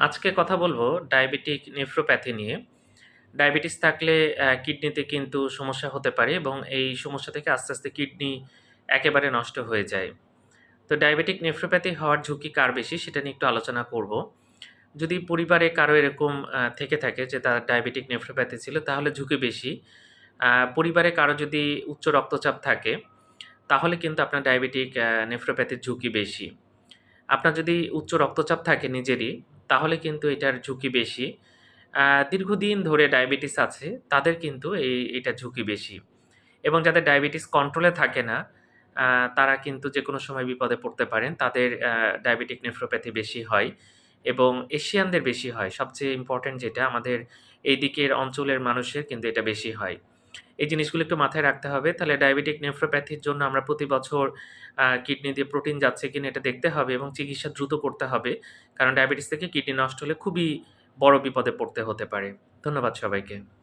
আজকে কথা বলব ডায়াবেটিক নেফ্রোপ্যাথি নিয়ে। ডায়াবেটিস থাকলে কিডনিতে কিন্তু সমস্যা হতে পারে এবং এই সমস্যা থেকে আস্তে, আস্তে কিডনি একেবারে নষ্ট হয়ে যায়। তো ডায়াবেটিক নেফ্রোপ্যাথি হওয়ার ঝুঁকি কার বেশি সেটা নিয়ে একটু আলোচনা করব। যদি পরিবারে কারও এরকম থেকে থাকে যে তার ডায়াবেটিক নেফ্রোপ্যাথি ছিল তাহলে ঝুঁকি বেশি। পরিবারে কারও যদি উচ্চ রক্তচাপ থাকে তাহলে কিন্তু আপনার ডায়াবেটিক নেফ্রোপ্যাথির ঝুঁকি বেশি। আপনার যদি উচ্চ রক্তচাপ থাকে নিজেরই তাহলে কিন্তু এটার ঝুঁকি বেশি। দীর্ঘদিন ধরে ডায়াবেটিস আছে, তাদের কিন্তু এই, এটা ঝুঁকি বেশি। এবং যাদের ডায়াবেটিস কন্ট্রোলে থাকে না তারা কিন্তু যে কোনো সময় বিপদে পড়তে পারেন। তাদের ডায়াবেটিক নেফ্রোপ্যাথি বেশি হয় এবং এশিয়ানদের বেশি হয়। সবচেয়ে ইম্পোর্টেন্ট যেটা আমাদের এই দিকের অঞ্চলের মানুষের কিন্তু এটা বেশি হয়। এই জিনিসগুলো একটু মাথায় রাখতে হবে। তাহলে ডায়াবেটিক নেফ্রোপ্যাথির জন্য আমরা প্রতি বছর কিডনি দিয়ে প্রোটিন যাচ্ছে কিনা এটা দেখতে হবে এবং চিকিৎসা দ্রুত করতে হবে। কারণ ডায়াবেটিস থেকে কিডনি নষ্ট হলে খুবই বড় বিপদে পড়তে হতে পারে। ধন্যবাদ সবাইকে।